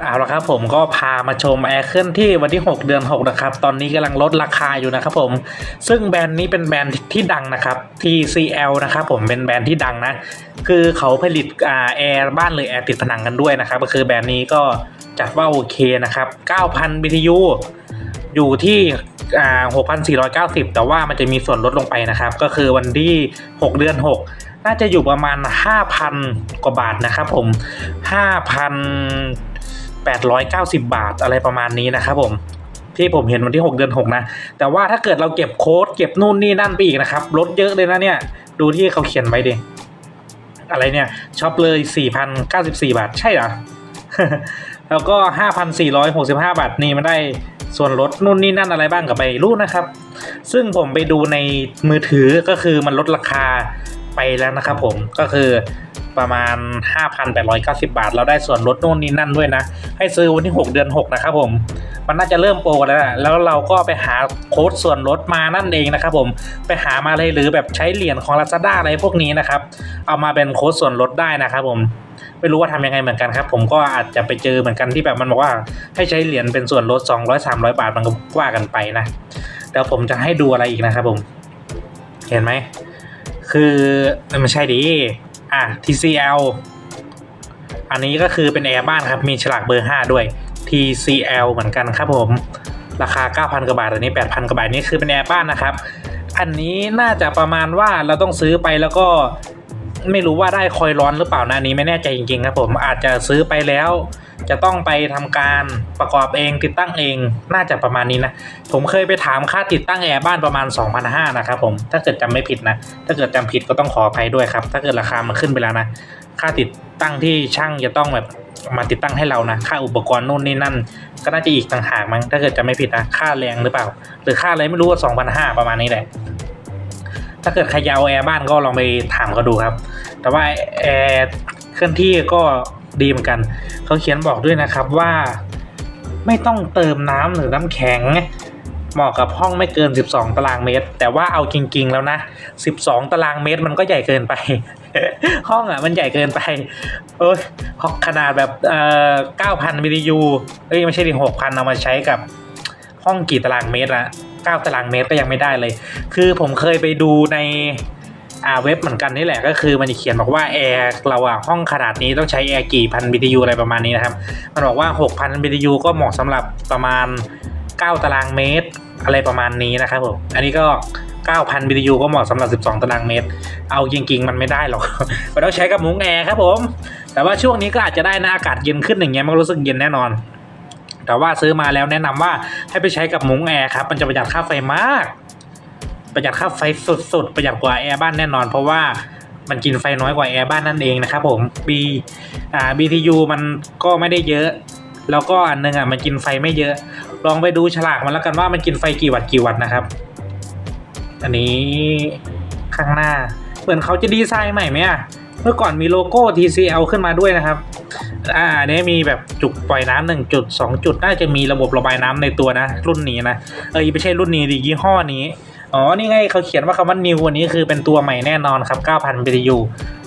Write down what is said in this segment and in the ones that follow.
เอาละครับผมก็พามาชมแอร์เคลื่อนที่วันที่ 6 เดือน 6 นะครับ ตอนนี้กำลังลดราคาอยู่นะครับผม ซึ่งแบรนด์นี้เป็นแบรนด์ที่ดังนะครับ TCL นะครับผมเป็นแบรนด์ที่ดังนะ คือเขาผลิตแอร์บ้านเลยแอร์ติดผนังกันด้วยนะครับ ก็คือแบรนด์นี้ก็จัดว่าโอเคนะครับ 9,000 BTU อยู่ที่6,490 แต่ว่ามันจะมีส่วนลดลงไปนะครับ ก็คือวันที่ 6 เดือน 6 น่าจะอยู่ประมาณ 5,000 กว่าบาทนะครับผม 5,000 890 บาทอะไรประมาณนี้นะครับผมที่ผมเห็นวันที่ 6 เดือน 6 นะ แต่ว่าถ้าเกิดเราเก็บโค้ดเก็บนู่นนี่นั่นไปอีกนะครับลดเยอะเลยนะเนี่ย ดูที่เขาเขียนไว้ดิอะไรเนี่ยช็อปเลย 4,094 บาท ใช่เหรอ แล้วก็ 5,465 บาทนี่มันได้ส่วนลดนู่นนี่นั่นอะไรบ้างกับไปรู้นะครับ ซึ่งผมไปดูในมือถือก็คือมันลดราคาไปแล้วนะครับผมก็คือ ประมาณ 5,890 บาท เราได้ส่วนลดนู่นนี่นั่นด้วยนะ ให้ซื้อวันที่ 6 เดือน 6 นะครับผม มันน่าจะเริ่มโปรแล้วนะแล้วเราก็ไปหาโค้ดส่วนลดมานั่นเองนะครับผม ไปหามาเลยหรือแบบใช้เหรียญของ Lazada อะไรพวกนี้นะครับ เอามาเป็นโค้ดส่วนลดได้นะครับผมไม่รู้ว่าทำยังไงเหมือนกันครับ ผมก็อาจจะไปเจอเหมือนกันที่แบบมันบอกว่าให้ใช้เหรียญเป็นส่วนลด 200 300 บาทมันก็ว่ากันไปนะเดี๋ยวผมจะให้ดูอะไรอีกนะครับผม เห็นไหมคือมันไม่ใช่ดิ อะ TCL อันนี้ก็คือเป็นแอร์บ้านครับ มีฉลากเบอร์ 5 ด้วย TCL เหมือนกันครับผม ราคา 9,000 กว่าบาท อันนี้ 8,000 กว่าบาท นี่คือเป็นแอร์บ้านนะครับ อันนี้น่าจะประมาณว่าเราต้องซื้อไปแล้วก็ไม่รู้ว่าได้คอยร้อนหรือเปล่านะอันนี้ไม่แน่ใจจริงๆครับผม อาจจะซื้อไปแล้ว จะต้องไปทำการประกอบเองติดตั้งเองน่าจะประมาณนี้นะ ผมเคยไปถามค่าติดตั้งแอร์บ้านประมาณ 2,500นะครับผมถ้าเกิดจำไม่ผิดนะ ถ้าเกิดจำผิดก็ต้องขออภัยด้วยครับ ถ้าเกิดราคามันขึ้นไปแล้วนะ ค่าติดตั้งที่ช่างจะต้องแบบมาติดตั้งให้เรานะ ค่าอุปกรณ์นู่นนี่นั่น ก็น่าจะอีกต่างหากมั้งถ้าเกิดจำไม่ผิดนะ ค่าแรงหรือเปล่า หรือค่าอะไรไม่รู้ว่า2,500ประมาณนี้แหละ ถ้าเกิดใครจะเอาแอร์บ้านก็ลองไปถามเขาดูครับ แต่ว่าแอร์เคลื่อนที่ก็ ดีเหมือนกัน เขาเขียนบอกด้วยนะครับว่า ไม่ต้องเติมน้ำหรือน้ำแข็งเหมาะกับห้องไม่เกิน 12 ตารางเมตร แต่ว่าเอาจริง ๆ แล้วนะ 12 ตารางเมตรมันก็ใหญ่เกินไป ห้องอะมันใหญ่เกินไปโอ้ยขนาดแบบเอ่อ9,000 BTU เอ้ยไม่ใช่ดิ6,000เอามาใช้กับห้องกี่ตารางเมตรละ9ตารางเมตรก็ยังไม่ได้เลย คือผมเคยไปดูใน เว็บเหมือนกันนี่แหละก็คือมันจะเขียนบอกว่าแอร์เราอะห้องขนาดนี้ต้องใช้แอร์กี่พัน BTU อะไรประมาณนี้นะครับ มันบอกว่า 6,000 BTU ก็เหมาะสำหรับประมาณ 9 ตารางเมตร อะไรประมาณนี้นะครับผมอันนี้ก็9,000 BTU ก็เหมาะสำหรับ 12 ตารางเมตร เอาจริงๆ มันไม่ได้หรอกมันต้องใช้กับมุ้งแอร์ครับผม แต่ว่าช่วงนี้ก็อาจจะได้นะอากาศเย็นขึ้นอย่างเงี้ยมันรู้สึกเย็นแน่นอน แต่ว่าซื้อมาแล้วแนะนำว่าให้ไปใช้กับมุ้งแอร์ครับ มันจะประหยัดค่าไฟมาก ประหยัดค่าไฟสุดๆ ประหยัดกว่าแอร์บ้านแน่นอน เพราะว่ามันกินไฟน้อยกว่าแอร์บ้านนั่นเองนะครับผม B อ่า BTU มันก็ไม่ได้เยอะ แล้วก็อันนึงอะมันกินไฟไม่เยอะ ลองไปดูฉลากมันแล้วกันว่ามันกินไฟกี่วัตต์กี่วัตต์นะครับ อันนี้ข้างหน้า เหมือนเขาจะดีไซน์ใหม่ไหมอะเมื่อก่อนมีโลโก้ TCL ขึ้นมาด้วยนะครับ อ่าอันนี้มีแบบจุกปล่อยน้ำหนึ่งจุดสองจุดน่าจะมีระบบระบายน้ำในตัวนะ รุ่นนี้นะ เออไม่ใช่รุ่นนี้ดิยี่ห้อนี้ อ๋อ นี่ไงเขาเขียนว่าคำว่า new อันนี้คือเป็นตัวใหม่แน่นอนครับ 9,000 BTU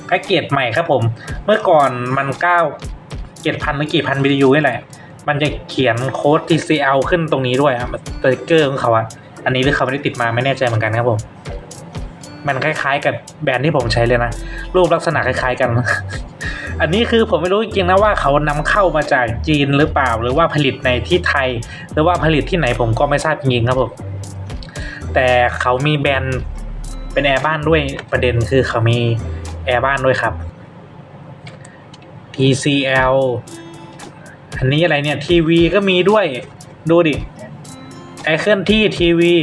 แพ็กเกจใหม่ครับผม เมื่อก่อนมัน9 7,000หรือกี่พัน BTU นี่แหละ มันจะเขียนโค้ด TCL ขึ้นตรงนี้ด้วยอะสติ๊กเกอร์ของเขาอะอันนี้หรือเขาไม่ได้ติดมาไม่แน่ใจเหมือนกันครับผม มันคล้าย ๆ กับแบรนด์ที่ผมใช้เลยนะ รูปลักษณะคล้าย ๆ กัน อันนี้คือผมไม่รู้จริงๆนะว่าเขานำเข้ามาจากจีนหรือเปล่า หรือว่าผลิตในที่ไทย หรือว่าผลิตที่ไหนผมก็ไม่ทราบจริงๆครับผม แต่เขามีแบรนด์เป็นแอร์บ้านด้วยประเด็นคือเขามีแอร์บ้านด้วยครับ TCL อันนี้อะไรเนี่ยทีวีก็มีด้วยดูดิแอเคลื่อนที่ทีวี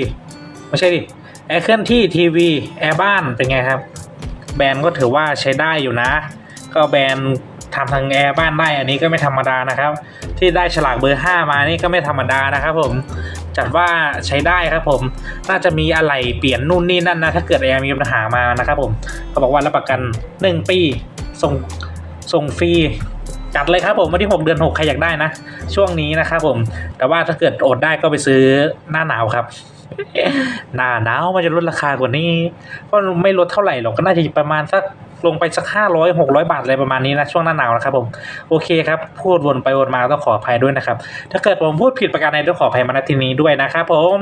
ไม่ใช่ดิแอเคลื่อนที่ทีวีแอร์บ้านเป็นไงครับ แบรนด์ก็ถือว่าใช้ได้อยู่นะ ก็แบรนด์ ทำทางแอร์บ้านได้อันนี้ก็ไม่ธรรมดานะครับ ที่ได้ฉลากเบอร์ 5 มานี่ก็ไม่ธรรมดานะครับผมจัดว่าใช้ได้ครับผม น่าจะมีอะไรเปลี่ยนนู่นนี่นั่นนะ ถ้าเกิดแอร์มีปัญหามานะครับผมเขาบอกว่ารับประกัน 1 ปีส่งส่งฟรีจัดเลยครับผมวันที่ 6 เดือน 6 ใครอยากได้นะ ช่วงนี้นะครับผม แต่ว่าถ้าเกิดอดได้ก็ไปซื้อหน้าหนาวครับหน้าหนาวมันจะลดราคากว่านี้ ก็ไม่ลดเท่าไหร่หรอกก็น่าจะประมาณสัก ลงไปสักห้าร้อยหกร้อยบาทอะไรประมาณนี้นะช่วงหน้าหนาวนะครับผมโอเคครับพูดวนไปวนมาต้องขออภัยด้วยนะครับถ้าเกิดผมพูดผิดประการใดต้องขออภัยมาณที่นี้ด้วยนะครับผม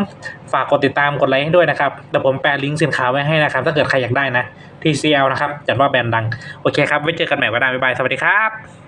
ฝากกดติดตามกดไลค์ให้ด้วยนะครับเดี๋ยวผมแปะลิงก์สินค้าไว้ให้นะครับถ้าเกิดใครอยากได้นะ TCL นะครับจัดว่าแบรนด์ดังโอเคครับไว้เจอกันใหม่วันหน้าบ๊ายบายสวัสดีครับ